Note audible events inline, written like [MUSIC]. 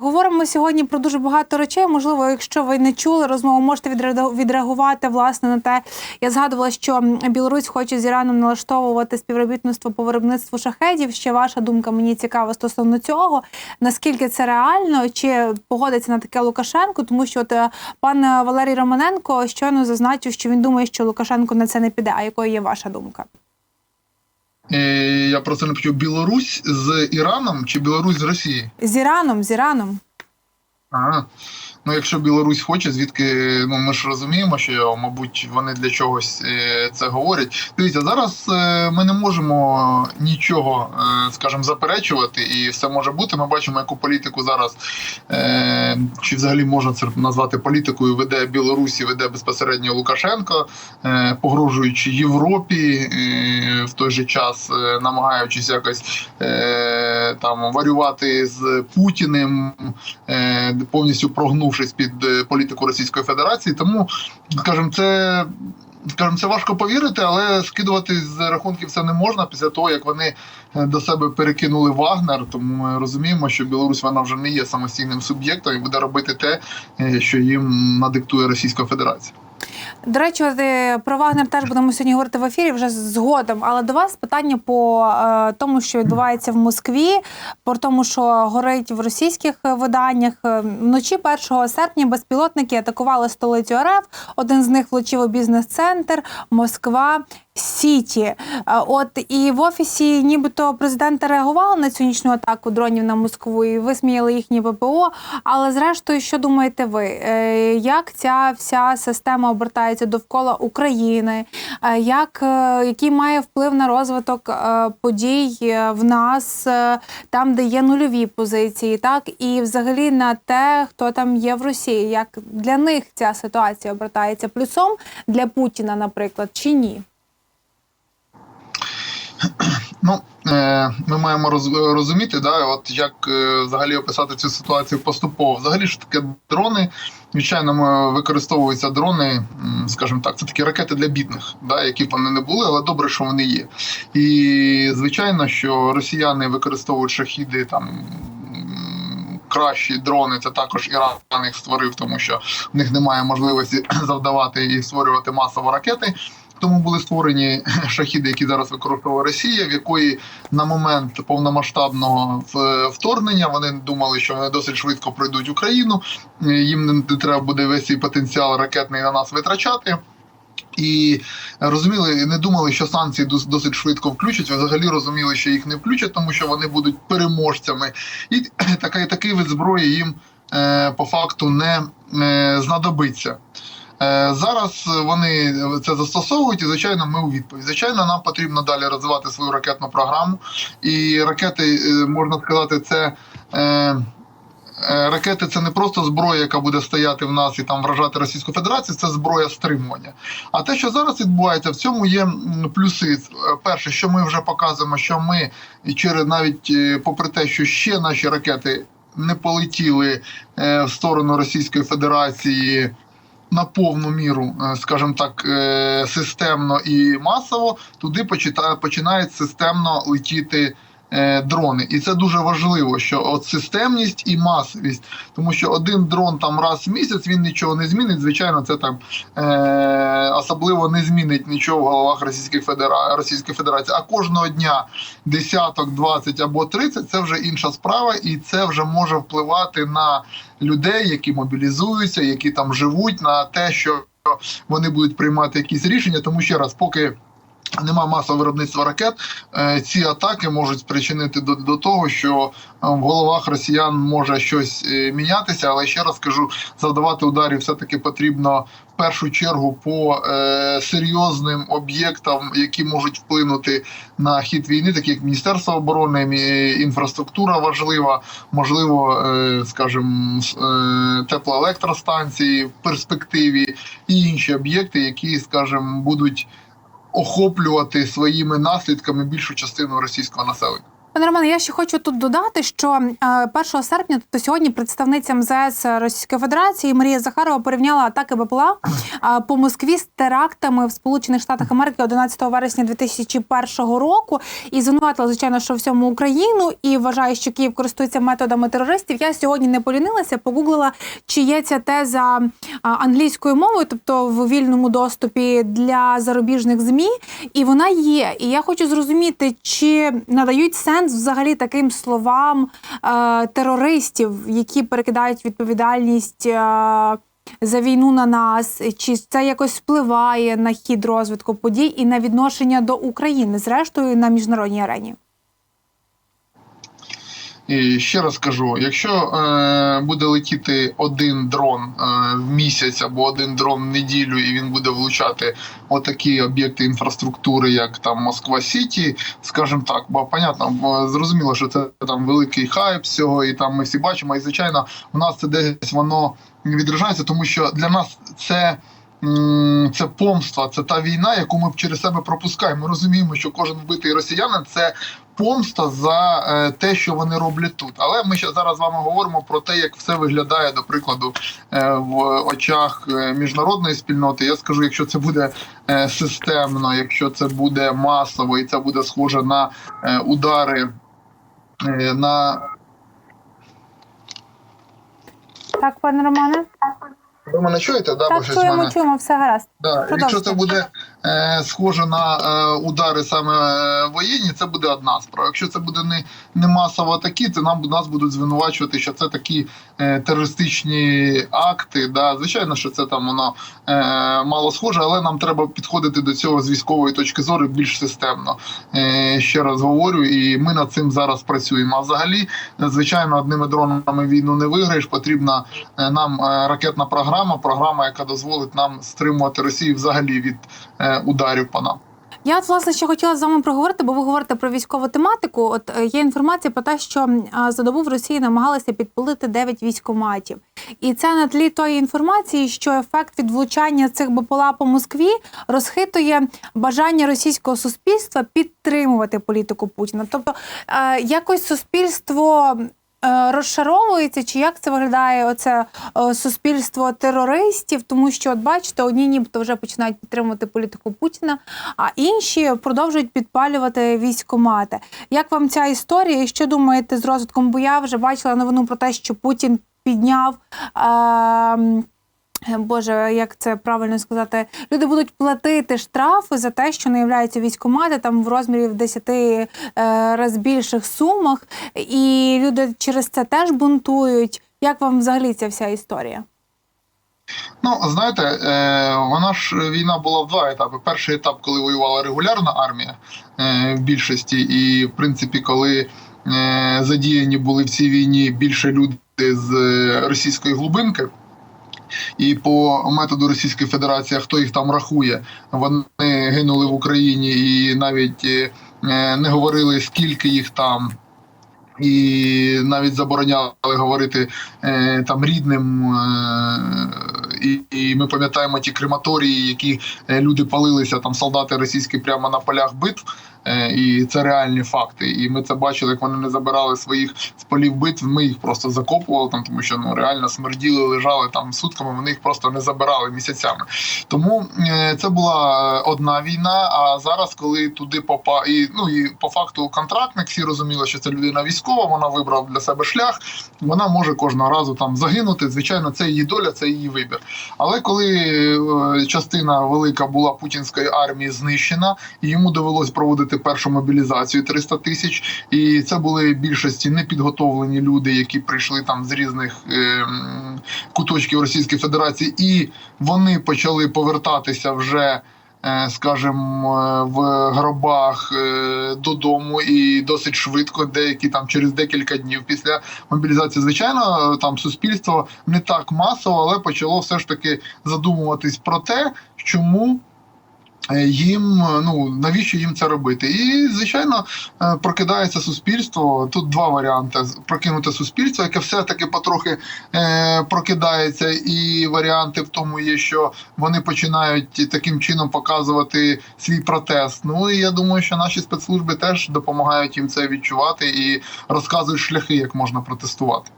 Говоримо сьогодні про дуже багато речей. Можливо, якщо ви не чули розмову, можете відреагу- відреагувати власне на те. Я згадувала, що Білорусь хоче з Іраном налаштовувати співробітництво по виробництву шахедів. Ще ваша думка мені цікава стосовно цього. Наскільки це реально? Чи погодиться на таке Лукашенко? Тому що от е, пан Валерій Романенко щойно зазначив, що він думає, що Лукашенко на це не піде. А якою є ваша думка? Я просто не почув Білорусь з Іраном чи Білорусь з Росії? З Іраном, з Іраном. Ага. Ну, якщо Білорусь хоче, звідки ну ми ж розуміємо, що мабуть вони для чогось е, це говорять. Дивіться, зараз е, ми не можемо нічого, е, скажімо, заперечувати, і все може бути. Ми бачимо, яку політику зараз чи взагалі можна це назвати політикою, веде Білорусі, веде безпосередньо Лукашенко, погрожуючи Європі, в той же час намагаючись якось там варювати з Путіним повністю прогнувшись під е, політику Російської Федерації. Тому, скажімо, це. Скажімо, це важко повірити, але скидувати з рахунків це не можна після того, як вони е, до себе перекинули Вагнер. Тому ми розуміємо, що Білорусь вона вже не є самостійним суб'єктом і буде робити те, е, що їм надиктує Російська Федерація. До речі, е, про Вагнер теж будемо сьогодні говорити в ефірі вже згодом. Але до вас питання по е, тому, що відбувається в Москві, по тому, що горить в російських виданнях. Е, Вночі 1 серпня безпілотники атакували столицю РФ. Один з них влучив у бізнес-центр Москва. Сіті, Е, от і в офісі, нібито президенти реагували на цю нічну атаку дронів на Москву і висміяли їхні ППО. Але зрештою, що думаєте ви? Е, Як ця вся система обертається довкола України? Е, Як який має вплив на розвиток подій в нас там, де є нульові позиції, так і взагалі на те, хто там є в Росії? Як для них ця ситуація обертається плюсом для Путіна, наприклад, чи ні? Ну е, ми маємо роз- розуміти, да, от як е, взагалі описати цю ситуацію поступово. Взагалі ж таке дрони. Звичайно, використовуються дрони, скажімо так, це такі ракети для бідних, да, які б вони не були, але добре, що вони є. І звичайно, що росіяни використовують шахіди там. Кращі дрони, це також Іран їх створив, тому що в них немає можливості [CLEARS THROAT] завдавати і створювати масово ракети. Тому були створені [LAUGHS] шахіди, які зараз використовує Росія, в якої на момент повномасштабного вторгнення вони думали, що вони досить швидко пройдуть Україну. е, Їм не треба буде весь цей потенціал ракетний на нас витрачати. І розуміли, не думали, що санкції досить швидко включать. Взагалі розуміли, що їх не включать, тому що вони будуть переможцями. І [CLEARS THROAT] такий, такий вид зброї їм е, по факту не е, знадобиться. Е, Зараз вони це застосовують, і звичайно, ми у відповідь. Звичайно, нам потрібно далі розвивати свою ракетну програму. І ракети, е, можна сказати, це. е, Ракети це не просто зброя, яка буде стояти в нас і там вражати Російську Федерацію, це зброя стримування. А те, що зараз відбувається, в цьому є плюси. Перше, що ми вже показуємо, що ми через навіть попри те, що ще наші ракети не полетіли в сторону Російської Федерації на повну міру, е, скажімо так, е, системно і масово, туди починають системно летіти. Е, Дрони, і це дуже важливо, що от системність і масовість, тому що один дрон там раз в місяць він нічого не змінить. Звичайно, це там е, особливо не змінить нічого в головах Російської Федерації, Російської Федерації. А кожного дня десяток, 20 або 30 – це вже інша справа, і це вже може впливати на людей, які мобілізуються, які там живуть, на те, що вони будуть приймати якісь рішення. Тому ще раз, поки нема масового виробництва ракет, е, ці атаки можуть спричинити до, до того, що е, в головах росіян може щось е, мінятися. Але ще раз кажу, завдавати ударів все таки потрібно в першу чергу по е, серйозним об'єктам, які можуть вплинути на хід війни, такі як Міністерство оборони, мі- інфраструктура важлива, можливо, е, скажімо, е, теплоелектростанції в перспективі і інші об'єкти, які, скажімо, будуть охоплювати своїми наслідками більшу частину російського населення. Пане Романе, я ще хочу тут додати, що е, 1 серпня, тобто сьогодні, представниця МЗС Російської Федерації Марія Захарова порівняла атаки БПЛА е, по Москві з терактами в Сполучених Штатах Америки 11 вересня 2001 року і звинуватила, звичайно, що всьому Україну і вважає, що Київ користується методами терористів. Я сьогодні не полінилася, погуглила, чи є ця теза англійською мовою, тобто в вільному доступі для зарубіжних змі, і вона є. І я хочу зрозуміти, чи надають сенс взагалі таким словам е, терористів, які перекидають відповідальність. Е, за війну на нас, чи це якось впливає на хід розвитку подій і на відношення до України, зрештою на міжнародній арені? І ще раз кажу: якщо е, буде летіти один дрон е, в місяць або один дрон в неділю, і він буде влучати отакі об'єкти інфраструктури, як там Москва Сіті, скажімо так, бо понятно, бо зрозуміло, що це там великий хайп всього, і там ми всі бачимо. І звичайно, у нас це десь воно відражається, тому що для нас це. Це помста, це та війна, яку ми через себе пропускаємо. Ми розуміємо, що кожен вбитий росіянин це помста за е, те, що вони роблять тут. Але ми ще зараз з вами говоримо про те, як все виглядає, до прикладу, е, в очах е, міжнародної спільноти. Я скажу, якщо це буде системно, якщо це буде масово, і це буде схоже на удари на Так, пане Романе, ви мене чуєте? Да, так чуємо, мене... чуємо, все гаразд. Да, якщо це буде е, схоже на е, удари саме е, воєнні, це буде одна справа. Якщо це буде не, не масово такі, то нам нас будуть звинувачувати, що це такі е, терористичні акти. Да, звичайно, що це там воно е, мало схоже, але нам треба підходити до цього з військової точки зору більш системно. Е, ще раз говорю, і ми над цим зараз працюємо. А взагалі, звичайно, одними дронами війну не виграєш. Потрібна е, нам е, ракетна програма, програма, яка дозволить нам стримувати Росію взагалі від е, ударів по нам. Я от власне ще хотіла з вами проговорити, бо ви говорите про військову тематику. От е, є інформація про те, що за добу в Росії намагалися підпалити 9 військоматів. І це на тлі тої інформації, що ефект від влучання цих БПЛА по Москві розхитує бажання російського суспільства підтримувати політику Путіна. Тобто е, якось суспільство. Е, Розшаровується, чи як це виглядає оце е, суспільство терористів, тому що, от бачите, одні нібито вже починають підтримувати політику Путіна, а інші продовжують підпалювати військомати. Як вам ця історія? Що думаєте з розвитком? Бо я вже бачила новину про те, що Путін підняв. Е- Боже, як це правильно сказати? Люди будуть платити штрафи за те, що не являються військомати там в розмірі в 10 е, раз більших сумах, і люди через це теж бунтують. Як вам взагалі ця вся історія? Ну знаєте, е, вона ж війна була в два етапи. Перший етап, коли воювала регулярна армія е, в більшості, і в принципі, коли е, задіяні були в цій війні більше люди з е, російської глибинки. І по методу Російської Федерації, хто їх там рахує, вони гинули в Україні і навіть е, не говорили, скільки їх там, і навіть забороняли говорити е, там рідним. Е, і, і ми пам'ятаємо ті крематорії, які е, люди палилися, там солдати російські прямо на полях битв. Е, і це реальні факти. І ми це бачили, як вони не забирали своїх з полів битв. Ми їх просто закопували там, тому що ну реально смерділи, лежали там сутками. Вони їх просто не забирали місяцями. Тому е, це була одна війна. А зараз, коли туди попа і ну і по факту контрактник, всі розуміли, що це людина військова. Вона вибрала для себе шлях. Вона може кожного разу там загинути. Звичайно, це її доля, це її вибір. Але коли е, частина велика була путінської армії знищена, і йому довелось проводити першу мобілізацію 300 тисяч, і це були більшості непідготовлені люди, які прийшли там з різних е, куточків Російської Федерації, і вони почали повертатися вже. е, Скажімо, в гробах е, додому і досить швидко, деякі там через декілька днів після мобілізації. Звичайно, там суспільство не так масово, але почало все ж таки задумуватись про те, чому їм е, ну навіщо їм це робити? І звичайно е, прокидається суспільство. Тут два варіанти: прокинути суспільство, яке все-таки потрохи е, прокидається, і варіанти в тому є, що вони починають таким чином показувати свій протест. Ну і я думаю, що наші спецслужби теж допомагають їм це відчувати і розказують шляхи, як можна протестувати.